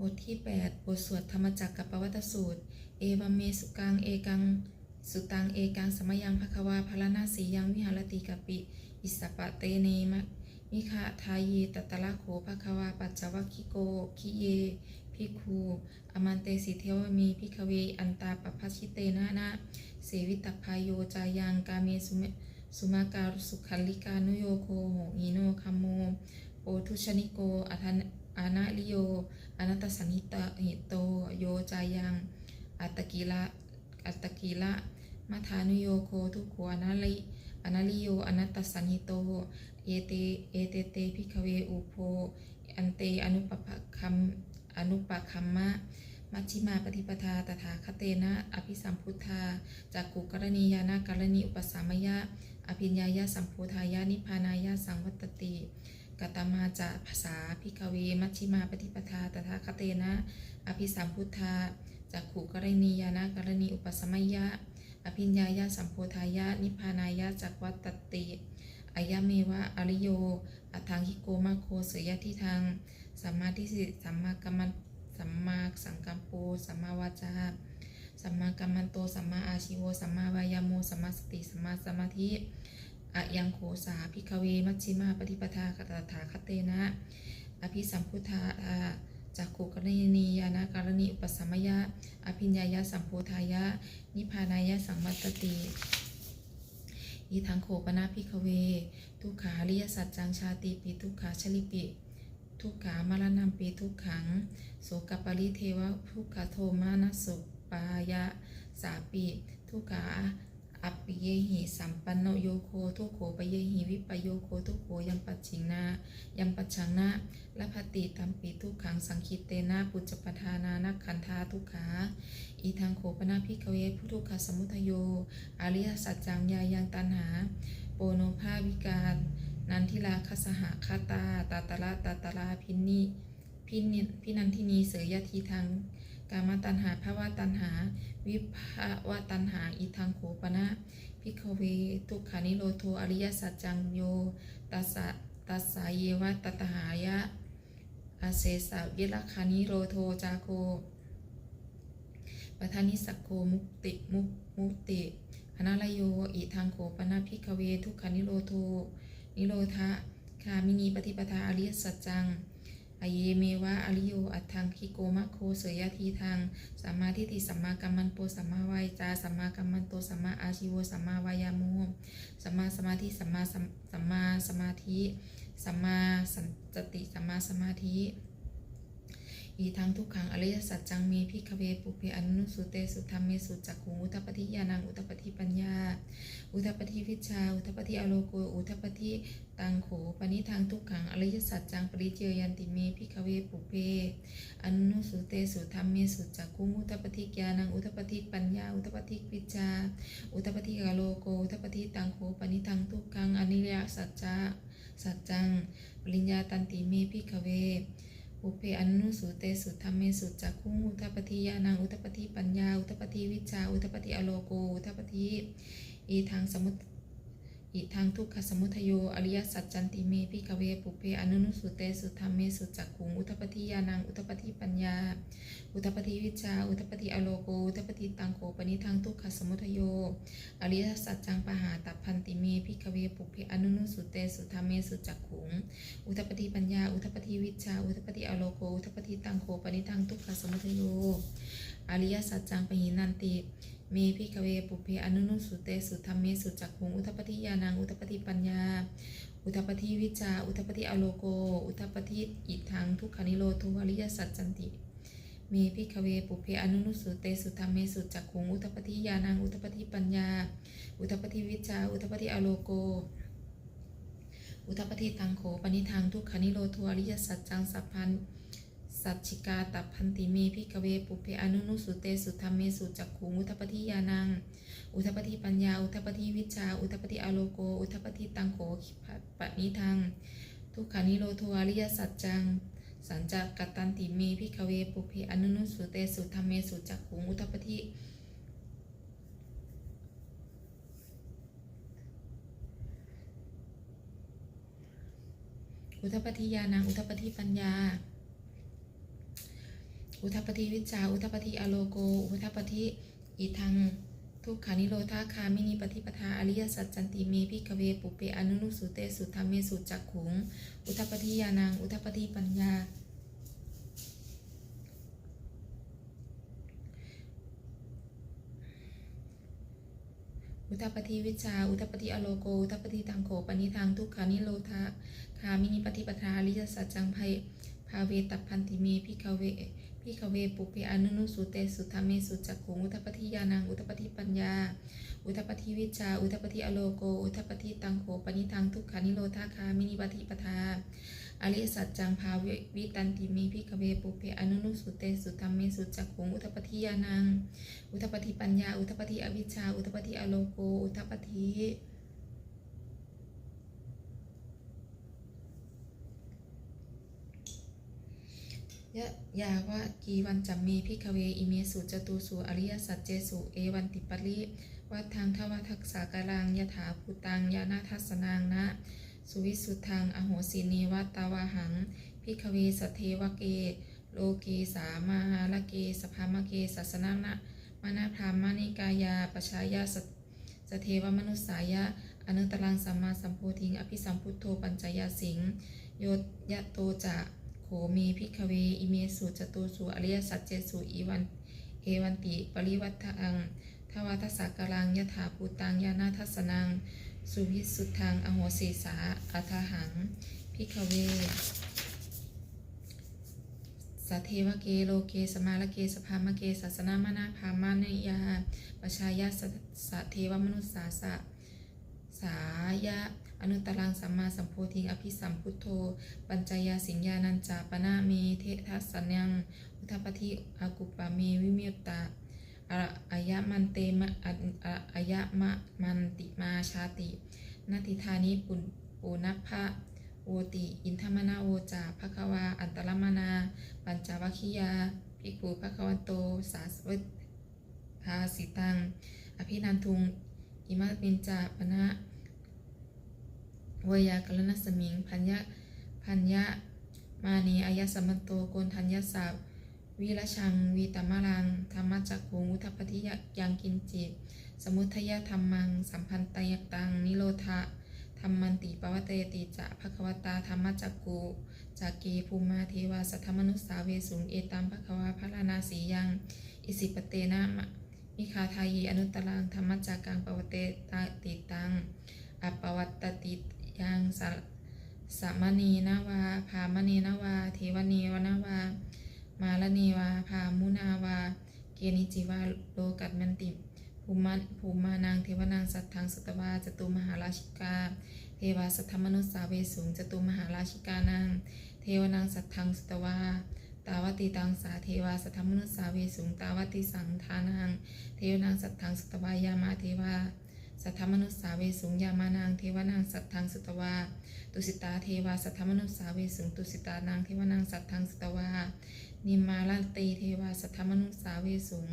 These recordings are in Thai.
บทที่ 8 บทสวดธรรมจักรกับปวัตสูตร เอวัมเมสุกัง เอกัง สุตัง เอกัง สมยังภควาพลนาสียังวิหารติกปิ อิสสปะเตเนมะมิคะทายีตตะละโขภควาปัจจวัคคิโก คิเย พิคูอมันเตสิเทวมีพิกเว อันตาปภัชชิเตนะนะ เสวิตพายโยจายังกาเมสุเมสุมาการสุขัลลิกานุโยโคโหหิโนคัมโมโอทุชนิโกอัทันอานาลิโย อนัตสันหิตหิโตโยจายัง อัตกิละอัตกิละมัทานุโยโคทุกขวานาลิอนาลิโยอนัตสันหิโตเอเตเอเตเตพิกเวอุโพอันเตอนุปปะคัมอนุปคัมมะ มัชชิมาปฏิปทาตถาคเตนะอภิสัมพุทธาจากกุกรณียานากรณีอุปสามยะ อภิญญายะสัมโพธายะนิพพานายะสังวัตติ กตมาจะภาษาพิกเว มัชชิมาปฏิปทาตถาคเตนะ อภิสัมพุทธาจากขุกรณียานากรณีอุปสมัยยะ อภิญญายะสัมโพธายะ นิพพานายะจักวัตติอายะเมวะ อริโย อัทังคิโกมาโคเสยยะทิทางสัมมาทิฏฐิสัมมากัมมันสัมมาสังกัมโปสัมมาวาจาสัมมากัมมันโต สัมมาอาชิโว สัมมาวายาโมสัมมาสติ สัมมาสมาธิ อะยังโคสาพิกเว มัชชิมาปฏิปทาคตถาคเตนะ อภิสัมพุทธาจากขุกรณียานาการณีอุปสัมยะ อภิญญายะสัมโพธายะ นิพพานายะสังวัตติอีทังโขปนาพิกเว ทุกขาริยสัจจังชาติปิทุกขาชลิปิ ทุกขามรณัมปีทุกขัง โสกปริเทวะทุกขโทมานะสุปายะ สาปิ ทุกขา อัปปิเยหิสัมปันโนโยโคทุกโขปเยหิวิปโยโคทุกโขยัมปัจฉิงนายัมปัจฉังนาละพติตัมปีทุกขังสังคิเตนะปุจจปทานานักขันธาทุกขาอีทางโขปนาพิกเวพุทุกขสมุทโยอริยสัจจังยายังตันหา โปโนภาวิการ นันทิลาคสหคาตาตาตระตาตระพินนิพินิพินันทินีเสยยทีทาง กามตันหาภาวะตันหา วิภาวะตันหาอีทางโขปนะพิกเวทุกขานิโรโทอริยสัจจังโยตัสตัสสะเยวะตตหายะอาเสสะวิรัคานิโรโทจาโคปทานิสักโคมุติมุมุติอนาลโยอิทางโขปนาพิกเวทุกขานิโรโทนิโรธะคามินีปฏิปทาอริยสัจจัง อเยเมวะอริโย อัตถังคิโกมะโค เสยทีทางสัมมาทิฏฐิสัมมากัมมันโตสัมมาวายจาสัมมากัมมันโตสัมมาอาชิโวสัมมาวายาโมสัมมาสมาธิสัมมาสัมมาสมาธิ สัมมาสันสติสัมมาสมาธิ อีทางทุกขังอริยสัจจังเมพิกเวปุเพอนุสุเตสุธรรมเมสุจักขุอุทปปฏิญาณังอุทปปฏิปัญญา อุทปปฏิวิชา อุทปปฏิอโลโกอุทปปฏิตังโขปณิทางทุกขังอริยสัจจังปริเจยันติเมพิกเวปุเพอนุสุเตสุธรรมเมสุจักขุอุทปปฏิญาณังอุทปปฏิปัญญา อุทปปฏิวิชา อุทปปฏิอโลโกอุทปปฏิตังโขปณิทางทุกขังอนิยสัจจะสัจจังปริญญาตันติเมพิกเว อุเพอนุสุเตสุธรรมเมสุจักขุงอุทปฏิยานังอุทปฏิปัญญาอุทปฏิวิชาอุทปฏิอโลโกอุทปฏิอีทางสมุต อีทางทุกขสมุทโย อริยสัจจันติเมพิกเวปุเพอนุนุสุเตสุธรรมเมสุจักขุงอุทปฏิญาณังอุทปฏิปัญญา อุทปฏิวิชา อุทปฏิอโลโกอุทปฏิตังโกปนิทางทุกขสมุทโย อริยสัจจังปหาตัพพันติเมพิกเวปุเพอนุนุสุเตสุธรรมเมสุจักขุงอุทปฏิปัญญา อุทปฏิวิชา อุทปฏิอโลโกอุทปฏิตังโคปนิทังทุกขสมุทโย อริยสัจจังปหินันติ เมพิกเวปุเพอนุนุสุเตสุธรรมเมสุจักขุงอุทปฏิญาณังอุทปฏิปัญญา อุทปฏิวิชาอุทปฏิอโลโก อุทปฏิอิทังทุกขานิโรโทอริยสัจจันติ เมพิกเวปุเพอนุนุสุเตสุธรรมเมสุจักขุงอุทปฏิญาณังอุทปฏิปัญญา อุทปฏิวิชาอุทปฏิอโลโก อุทปฏิตังโขปนิทางทุกขานิโรโทอริยสัจจังสัพพัน สัจฉิกาตัพพันติเมพิกเวปุเพอนุนุสุเตสุธรรมเมสุจักขุงอุทปฏิญาณัง อุทปฏิปัญญา อุทปฏิวิชา อุทปฏิอโลโก อุทปฏิตังโขปนิทัง ทุกขานิโรโทอริยสัจจัง สัญจักกตันติเมพิกเวปุเพอนุนุสุเตสุธรรมเมสุจักขุงอุทปฏิอุทปฏิญาณัง อุทปฏิปัญญา อุทัปฏิวิชา อุทัปฏิอโลโก อุทัปฏิอิทัง ทุกขานิโรธาคามินิปฏิปทาอริยสัจจันติเมพิกเวปุเปอนุนุสุเตสุธรรมเมสุจักขุง อุทัปฏิยานัง อุทัปฏิปัญญา อุทัปฏิวิชา อุทัปฏิอโลโก อุทัปฏิตังโขปณิทัง ทุกขานิโรธาคามินิปฏิปทาอริยสัจจังไพภาเวตัพพันติเมพิกเว พิกเวปุเปอนุนุสุเตสุธรรมเมสุจักขุงอุทปฏิยานังอุทปฏิปัญญา อุทปฏิวิชา อุทปฏิอโลโก อุทปฏิตังโขปณิทังทุกขานิโรธาคามินิปฏิปทาอริยสัจจังภาวิตันติเมพิกเวปุเปอนุนุสุเตสุธรรมเมสุจักขุงอุทปฏิยานัง อุทปฏิปัญญา อุทปฏิอวิชชา อุทปฏิอโลโก อุทปฏิ ยะยาวะกีวันจัมเมพิกเวอิเมสุจตุสุอริยสัจเจสุเอวันติปริวัฏทางทวทักษากรังยถาภูตังยานาทัสสนางนะ สุวิสุทธังอโหสิเนวัตตาวาหัง พิกเวสเทวเก โลเกสามาหาลเกสภามเกสัสนานะมานาพรามณิกายาปชายาสสเทวมนุสายะอนุตตรังสัมมาสัมโพธิง อภิสัมพุทโธปัญจยาสิงโยยะโตจะ เมพิกเว อิเมสุจตุสุอริยสัจเจสุอีวัน เอวันติ ปริวัตังทวาทสักกรังยถาภูตังยานาทัสนัง สุวิสุทธัง อโหสีสาอัทหัง พิกเวสัทเทวเกโลเกสมาลเกสภามเกสัสนามนาภามานยาปชายาสสะเทวมนุสสาสะสายะ อนุตตรังสัมมาสัมโพธิงอภิสัมพุทโธ ปัญจยาสิงญานันจาปนาเมเททัสสัญญังอุทปฏิอากุปปะเมวิมิวตาอะอายะมันเตมะอะอะอายะมะมันติมาชาตินาทิธานิปุณปุณพะโอติ อินทมนาโอจาภควา อันตรมนา ปัญจวัคคียาภิกขุภควันโต สาสวตภาสิตัง อภินันทุง อิมาปินจาปนะ วยากรณสมิงพัญญะพัญญะมานีอายสมันโตโกนทัญญาสาวิรชังวีตมะรังธรรมจักขุงุทปฏิยยังกินจิต สมุทยธรรมัง สัมพันตยตัง นิโรธะธรรมันติปวัตเตติจะภควตาธรรมจักกุจากกีภูมาเทวาสัทธมนุสสาเวสุงเอตัมภควาพระลานาสียัง อิสิปเตนะมิคาทายีอนุตตรังธรรมจักกังปวเตตติตังอปวัตต ยังสะสมณีนาวาภามณีนาวาเทวนีวนาวา มาลนีวาภามุนาวา เกนิจิวาโลกัตมันติภูมาภูมานางเทวนางสัตทังสตวาจตุมหาราชิกา เทวาสัทธมนุสสาเวสุงจตุมหาราชิกานาง เทวนางสัตทังสตวาตาวติตังสาเทวาสัทธมนุสสาเวสุงตาวติสังทานัง เทวนางสัตทังสตวายามาเทวา สัทธมนุสสาเวสุงยามานางเทวนางสัตทังสุตวาตุสิตาเทวาสัทธมนุสสาเวสุงตุสิตานางเทวนางสัตทังสุตวานิมาลตีเทวาสัทธมนุสสาเวสุง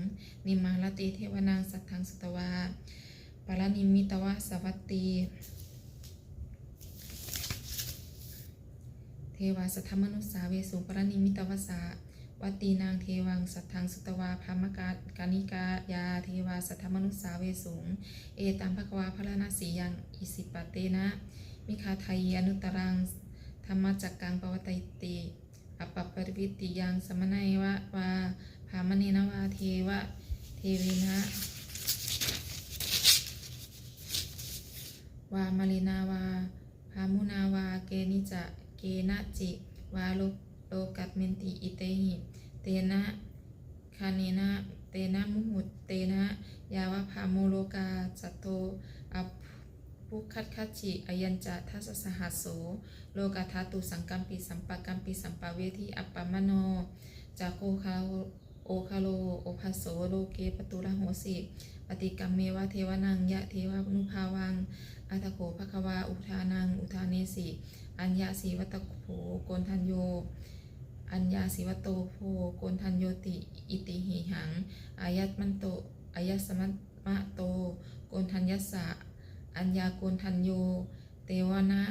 นิมาลตีเทวนางสัตทังสุตวาปารนิมิตวะสวัตตีเทวาสัทธมนุสสาเวสุงปรนิมิตวสา วัตีนางเทวังสัทธังสุตวาพามกากานิกายาเทวาสัทธมนุสาเวสุง เอตัมภควาพระนาสียังอิสิปเตนะ มิคาไทยอนุตรังธรรมจักกังปวัตติอปปปริวิติยังสมนัยวะวาภามณีนวาเทวะเทวินะวามาลินาวาภามุนาวาเกนิจะเกนจิ วาโล โลกัตเมนติอิเตหิเตนะคาเนนะเตนะมุหุตเตนะยาวะภาโมโลกาจัตโตอภุคัตคัจฉิอยัญจะทัสสหัสโสโลกาธาตุสังกัมปิสัมปะกัมปิสัมปะเวทีอัปปมโนจากโคคาโอคาโลโอภาโสโลเกปตุระโหสิปฏิกรรมเมวะเทวนังยะเทวานุภาวังอัตโขภควาอุทานังอุทาเนสิ อัญญาสีวัตโขโกนทันโย อัญญาสีวโตโพโกนทันโยติ อิติหิหัง อายัตมันโตอายัสมัตมะโต โกนทัญยัสสะ อัญญาโกนทันโย เตวนะ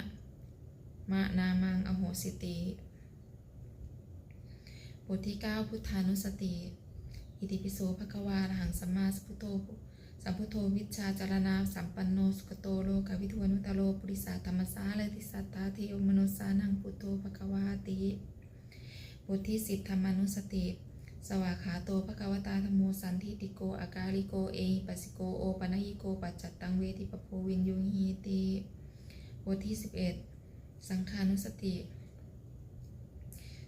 มะนามังอโหสิติบทที่ 9 พุทธานุสติ อิติปิโสภควาหังสัมมาสัมพุโธสัมพุทโธวิชาจารณาสัมปันโนสุขโตโลกวิทวนุตโลปุริสาธรรมสาเลติสัตตาเทวมโนสานังพุทโธภควาติ บทที่ 10 ธรรมานุสติ สวากขาโตภควตาธรรมโมสันทิติโกอากาลิโกเอหิปัสสิโกโอปะนะหิโกปัจจัตตังเวทิปโพวินยุงหีติบทที่ 11 สังขานุสติ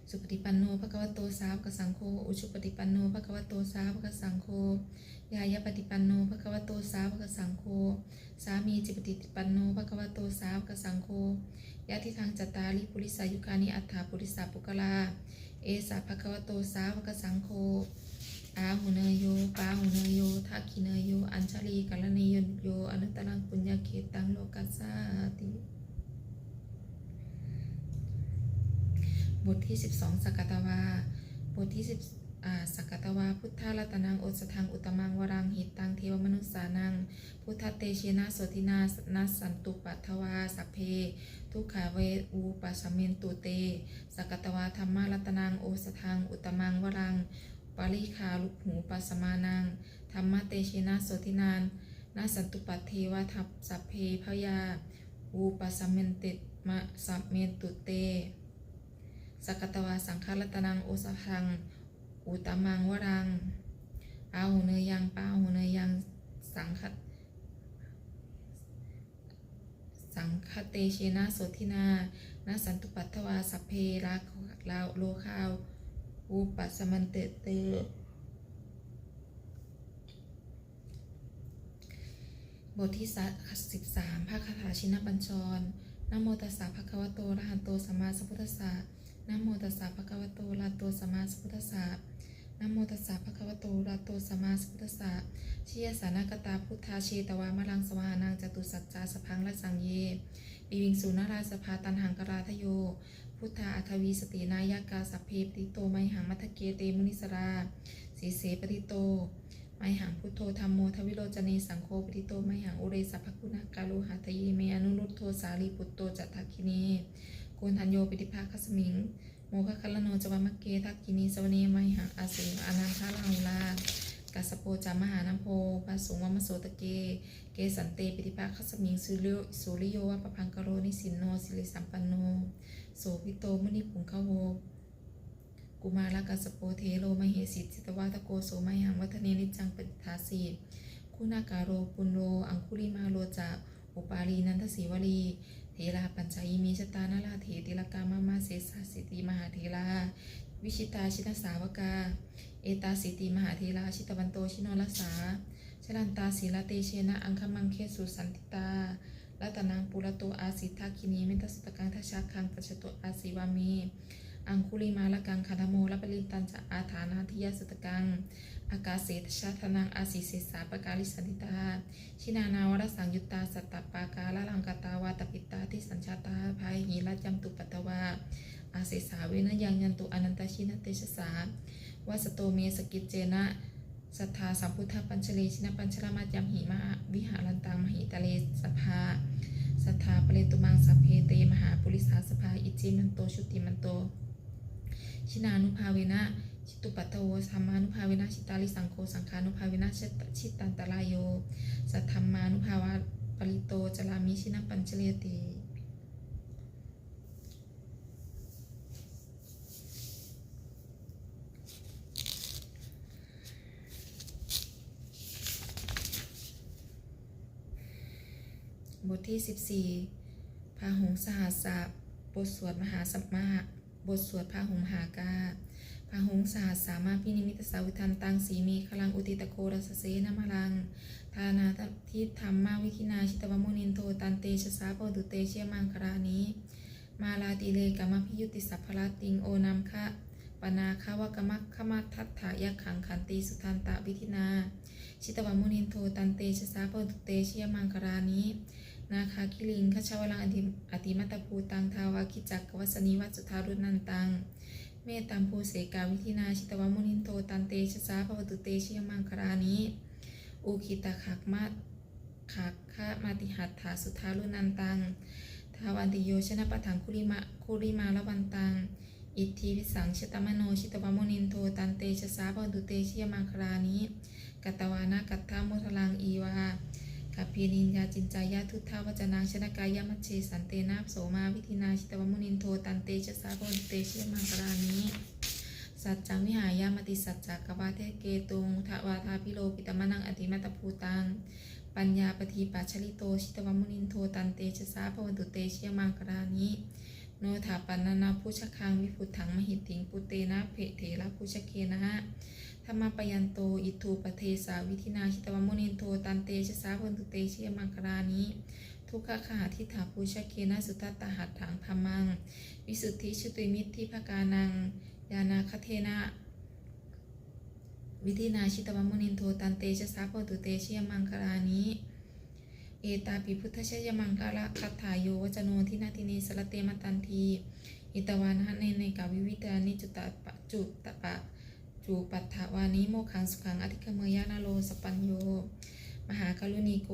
สุปฏิปันโนภควโตสาวกสังโฆอุชุปฏิปันโนภควโตสาวกสังโฆยายาปฏิปันโนภควโตสาวกสังโฆสามีจิปฏิปันโนภควโตสาวกสังโฆยะทิทางจตาริปุริสายุคานิอัฏฐาปุริสาปุกลา เอสาภควโตสาวกสังโฆอาหุเนยโยปาหุเนยโยทักขิเนยโย อัญชลีกัลเนยนโย อนุตตรังปุญญาเขตังโลกัสสาติ บทที่ 12 สักกตวา บทที่10สักกตวา พุทธารัตนังโอสทังอุตมังวรังหิตังเทวมนุสสานัง พุทธเตเชนะโสตินานัสสันตุปัทวาสัพเพ ทุกขาเวอูปัสมเมนตุเต สกตวาธรรมารัตนังโอสทัง อุตมังวรัง ปาริคาลุกหูปัสมานัง ธรรมเตเชนะโสตินานนาสันตุปัทเทวทัพสัพเพพยาอูปัสมเมนติมะสัพเมนตุเต สกตวาสังฆรัตนังโอสพัง อุตมังวรังอาหูเนยังป้าหูเนยังสังค สังคเตเชนะโสทินานาสันตุปัตถวาสัพเพราลาโลคาวอุปัสสมันเตเตบทที่สิบสามภาคาถาชินบัญชรนโมตัสสะภะคะวะโตระหะโตสัมมาสัมพุทธัสสะนโมตัสสะภะคะวะโตระหะโตสัมมาสัมพุทธัสสะ นะโมตัสสะภะคะวะโตอะระโตสัมมาสัมพุทธัสสะชิยสานากตาพุทธาเชตวามะรังสวานังจตุสัจจาสพังละสังเยปิวิงสุนาราสภาตันหังกราทโย พุทธาอัทวีสตินายากาสัพเพติโตไมหังมัทเกเตมุนิสราสีเสปติโตไมหังพุทโธธรรมโมทวิโรจเนสังโฆปฏิโตไมหังอุเรสัพพคุณากาโลหะทะเยเมอนุรุตโทสาลีปุตโตจัตทักคิเนโกนทันโยปิติภาคัสมิง โมคะคัลโนจวามะเกทักกินีสวเนไมหังอาสิงอนันทาลังลากัสโปจามหานโพปะสุงวมโสตะเก เกสันเตปิติภาคัสมิงสุริโยสุริโยวะปะพังกโรนิสินโนสิริสัมปันโนโสภิโตมุนิปุงคะโวกุมารกัสโปเทโลมเหสิตสิตวาตโกโสไมหังวัฒเนนิจังปฏิทาสีคุณากาโรปุณโร อังคุลิมาโลจาอุปาลีนันทศีวลี เทลาปัญจายมีชตานาลาเทติลกามามาเสสาสิติมหาเทลาวิชิตาชินสาวกา เอตาสิติมหาเทลาชิตวันโตชินนรสาชลันตาศีลาเตเชนะอังคมังเคสุสันติตาลัตนังปุระโตอาสิทาคินีเมตสตกังทชาคังปัจจโตอาศิวามี อังคุลิมาละกังคาธโมละปริตันจะอาฐานาทิยสตกังอากาเสตชาธนังอาศิเสสาปการิสันติตา ชินานาวรสังยุตตาสัตตปากาละลังกตาวาตปิตาที่สัญชาตาภายหีรัจจัมตุปัตวาอาเสสาเวนยังยันตุอนันตชินเตชสาวาสโตเมสกิจเจนะสัทธาสัมพุทธปัญชเลชินปัญชรมาจำหิมาวิหารันตังมหิตะเลสภาสัทธาปเรตุมังสัพเพเตมหาปุริสาสภาอิจิมันโตชุติมันโต ชินานุภาเวนะชิตุปัตโวธรรมานุภาเวนะชิตาลิสังโฆสังขานุภาเวนะชิตชิตันตรายโยสัทธรรมานุภาวะปริโตจลามิชินะปัญจเลติบทที่ 14พาหงสหัสสะบทสวดมหาสัมมา บทสวดพาหุงหากาพาหุงสหัสสามาพินิมิตสาวิทันตังสีมีคลังอุติตโครัสเสนมลัง ทานาทิธรรมมาวิคินาชิตวมุนินโทตันเตชะสาปตุเตเชมังครานิมาลาติเลกามพิยุติสัพพลติงโอนัมคะปนาคาวกมัคขมัทัตถายขังขันติสุทันตะวิธินา ชิตวมุนินโทตันเตชะสาปตุเตเชมังครานิ นาคาคิลิงขชาวลังอติอติมัตภูตังทาวาคิจักกวัสนีวัจจุทารุนันตัง เมตตัมภูเสกาวิธินาชิตวมุนินโตตันเตชะสาภวตุเตชิยมังครานิอุคิตาขักมาขักขะมาติหัตถาสุทารุนันตัง ทาวันติโยชนะปะถังคุริมะคุริมาละวันตัง อิทธิวิสังชตมโนชิตวมุนินโทตันเตชะสาพวันตุเตชียมังคลานิกัตตวานากัตถามุทลังอีวา กัปพีนินยาจินจายาทุทธาวจนางชนกายามัชเชสันเตนาโสมาวิธินาชิตวมุนินโทตันเตชะสาพวันเตเชียมังคลานิสัจจังวิหายามติสัจจกวาเทเกตุงทวาทาพิโลปิตมะนังอติมัตภูตัง ปัญญาปฏิปัจฉลิโตชิตวมุนินโทตันเตชะสาพวันตุเตเชียมังคลานิโนถาปันนานาพุชคังวิพุทธังมหิติงปุเตนะเพเถระพุชเคนะธ รรมปยันโต อิทูปเทสาวิธินาชิตวมุนินโท ตันเตชะสาพันตุเตเชียมังคลานิทุกขคาทิฏฐาพุชเคนะสุตตตหัตถังธรรมัง วิสุทธิชุติมิตรทิภกานัง ยานาคเทนะ วิธินาชิตวมุนินโท ตันเตชะสาโพตุเตชยมังคลานิเอตาปิพุทธชยมังคละคัตถายโยวจโนทินาทินีสรเตมตันที อิตวานะเนในกาวิวิตานิจุตตะปะจุตตะปะ จูปัฏฐวานิโมขังสุขังอธิคเมยานาโลสปัญโย มหากรุณีโก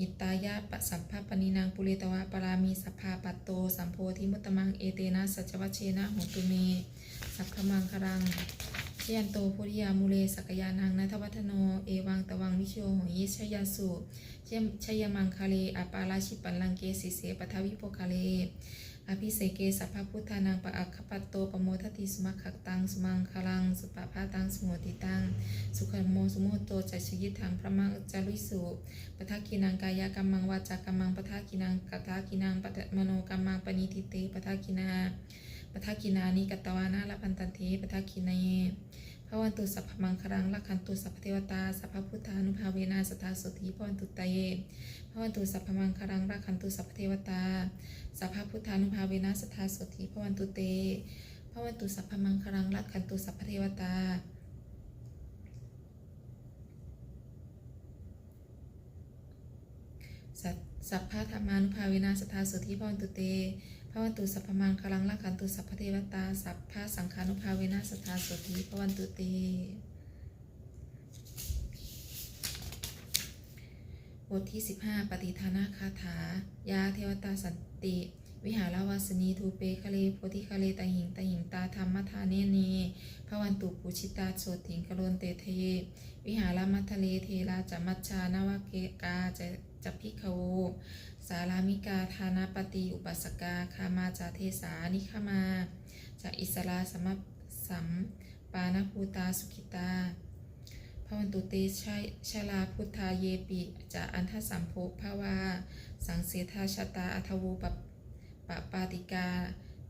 อิตายะปะสัมภปนินางปุเรตวะปรามีสัพพาปัตโต สัมโพธิมุตตมังเอเตนะสัจวัชเชนะโหตุเม สัพพมังครังเชียนโตพุริยามุเลสักยานังนัทวัฒโน เอวังตวังวิโชโหยิชยาสุเชยามังคาเลอปาราชิปันลังเกสิเสปทวิโปคาเล อภิเสเกสัพพพุทธานังปะอัคคปัตโตปโมทติสมัคขตังสมังคลังสุปะพาตังสมุติตังสุขโมสุโมโตจัชยิทังพระมังจารุสุปทักกินังกายกรรมังวาจากรรมังปทักกินังกัตถากินังปะมโนกรรมังปณิทิเตปทักกินาปทักกินานิกัตวานาลพันตันเทปทักกินเย พระวันตุสัพพมังครังลักขันตุสัพพเทวตาสัพพพุทธานุภาเวนะสทธาสุธีพระวันตุตเยพระวันตุสัพพมังครังลักขันตุสัพพเทวตาสัพพพุทธานุภาเวนะสทธาสุธีพรวันตุเตพระวันตุสัพพมังครังลักขันตุสัพพเทวตาสัพพะธรรมานุภาเวนะสทธาสุธิพระวันตุเต พระวันตุสัพพมังคลังลักขันตุสัพพเทวตา สัพพะสังฆานุภาเวนะสทธาสุทธิพระวันตุเตบทที่ 15 ปฏิทานาคาถา ยาเทวตาสันติ วิหารวาสนีทูเปคะเลโพธิคะเลตาหิงตาหิงตาธรรมทาเนเนพระวันตุปุชิตาโสติงกโลนเตเท วิหารมัททะเลเทราจมัชชานวเกกาจะ จัพิคโวสารามิกาธานาปฏิอุปัสกาคามาจาเทสานิคมาจะอิสราสมัปสัมปานภูตาสุขิตาพระวันตุเตชัยชลาพุทธาเยปิจะอันทสัมโพภาวา สังเสทาชตาอัทวูปปปปาติกา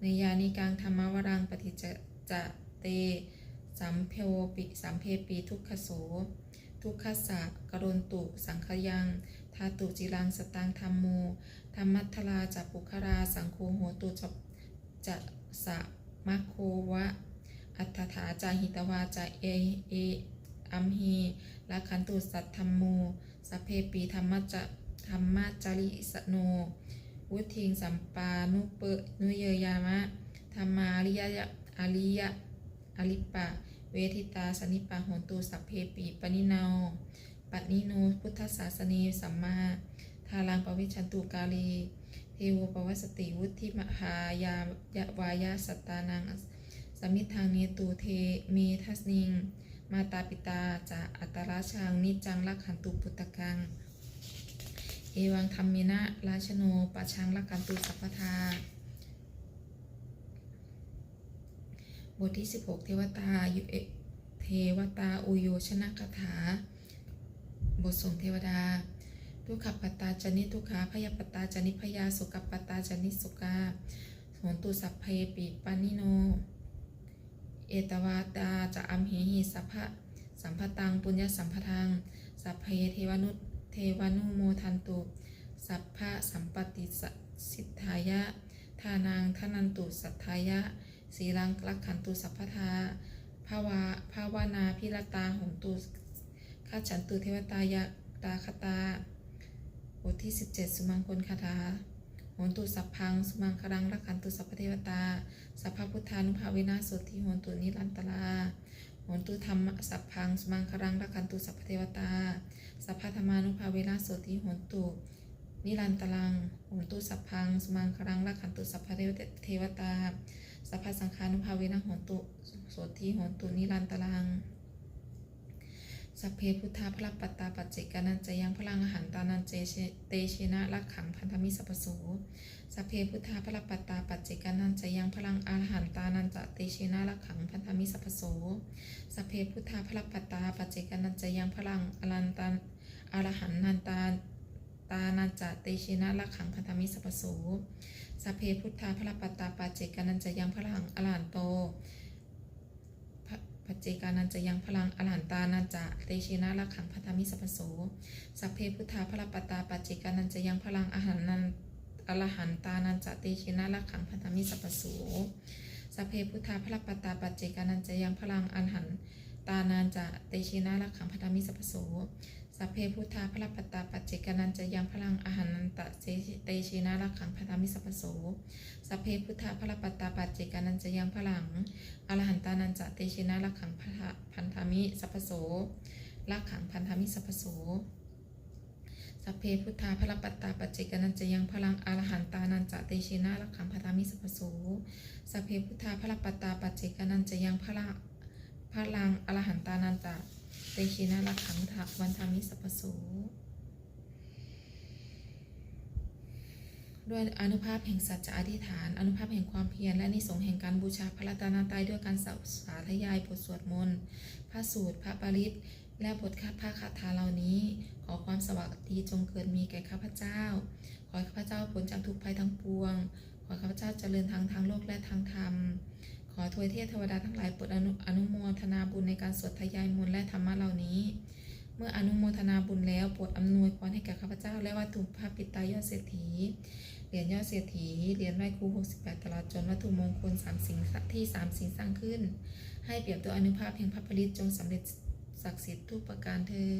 เนยานิกังธรรมวรังปฏิจจะเตสัมเพโวปิสัมเพปีทุกขโส ทุกขสะกรณตุ สังขยังาตุจิรังสตังธรรมโมธรรมัทธลาจัปุคราสังโฆโหตุจจะสะมะโควะ อัตถาจาหิตวาจาเอเออัมหีละคันตุสัตธรรมโมสัเพปีธรรมจะธรรมจาริสโน วุทิงสัมปานุเปนุเยยามะธรรมาริยะอาริยะอลิปะ เวทิตาสนิปะโหตุสัพเพปีปนินา ปนิโนพุทธศาสนีสัมมาทารังปวิชันตุกาลีเทโวปวัสติวุธิมหายายะวายาสัตตานังสมิทางเนตูเทเมทัสนิง มาตาปิตาจะอัตราชังนิจังลักขันตุปุตตะกัง เอวังธรรมเมนะราชโนปะชังลักขันตุสัพพทาบทที่ 16 เทวตายุเอเทวตาอุโยชนะคาถา บทส่งเทวดา ทุกขปตตาจนิทุกขาพยาปตตาจนิพยาสุกปตตาจนิสุกาโหนตุสัพเพปิปานิโน เอตวาตาจะอัมเหหิสัพพะสัมภตังปุญญสัมภทัง สัพเพเทวนุเทวนุโมทันตุ สัพพะสัมปติสสิทธายะทานังทานันตุสัทธายะสีลังลักขันตุสัพพทาภาวาภาวนาพิรตาหงตุ ข้าฉันตุเทวตายะตาคตา บทที่ 17 สุมังคลคาถาโหนตุสัพพัง สุมังครังรักขันตุสัพพเทวตา สัพพพุทธานุภาเวนะสุติโหนตุนิรันตลาโหนตุธรรมสัพพัง สุมังครังรักขันตุสัพพเทวตา สัพพธรรมานุภาเวนะสุติโหนตุนิรันตลังโหนตุสัพพัง สุมังครังรักขันตุสัพพเทวตา สัพพสังขานุภาเวนะโหนตุโสทีโหนตุนิรันตรัง สัพเพพุทธาพระปัตตาปัจเจกานันจะยังพลังอาหารตานันเจเตเชนะลักขังพันธมิสัพพโสสัพเพพุทธาพระปัตตาปัจเจกานันจะยังพลังอาหารตานันจะเตเชนะลักขังพันธมิสัพพโสสัพเพพุทธาพระปัตตาปัจเจกานันจะยังพลังอรันตาอรหันนันตาตานันจะเตเชนะลักขังพันธมิสัพพโสสัพเพพุทธาพระปัตตาปัจเจกานันจะยังพลังอรหันโต ปัจเจกานันจะยังพลังอรหันตานันจะเตชินะลักขังพัทธมิสัพโสสัพเพพุทธาพระปตาปัจเจกานันจะยังพลังอรหันนันอรหันตานันจะเตชินะลักขังพัทธมิสัพโสสัพเพพุทธาพระปตาปัจเจกานันจะยังพลังอรหันตานันจะเตชินะลักขังพัทธมิสัพโส สัพเพพุทธาพระปตตาปัจเจกนันจะยังพลังอาหารนันตะเตชินะลักขังพัทธมิสัพโสสัพเพพุทธาพระปตตาปัจเจกนันจะยังพลังอรหันตานันจะเตชินะลักขังพันธามิสัพโสลักขังพันธามิสัพโสสัพเพพุทธาพระปัตตาปัจเจกนันจะยังพลังอรหันตานันจะเตชินะลักขังพันธามิสัพโสสัพเพพุทธาพระปัตตาปัจเจกนันจะยังพลังพลังอรหันตานันจะ เตชินะลักขังพันธามิสัพพโสด้วยอนุภาพแห่งสัจจะอธิษฐาน อนุภาพแห่งความเพียรและนิสงแห่งการบูชาพระรัตนตรัยด้วยการสาธยายบทสวดมนต์พระสูตร พระปริตและบทคาพระคาถาเหล่านี้ ขอความสวัสดีจงเกิดมีแก่ข้าพเจ้า ขอข้าพเจ้าพ้นจากทุกภัยทั้งปวง ขอข้าพเจ้าเจริญทางทางโลกและทางธรรม อทวยเทพเทวดาทั้งหลายโปรดอนุอนุโมทนาบุญในการสวดทยายมนต์และธรรมะเหล่านี้ เมื่ออนุโมทนาบุญแล้วโปรดอำนวยพรให้แก่ข้าพเจ้า และวัตถุพระปิตายอดเศรษฐีเหรียญยอดเศรษฐีเหรียญไหว้ครู68 ตลาดจนวัตถุมงคลสามสิ่งที่สามสิ่งสร้างขึ้น ให้เปรียบตัวอนุภาพแห่งพระผลิตจงสำเร็จศักดิ์สิทธิ์ทุกประการเธอ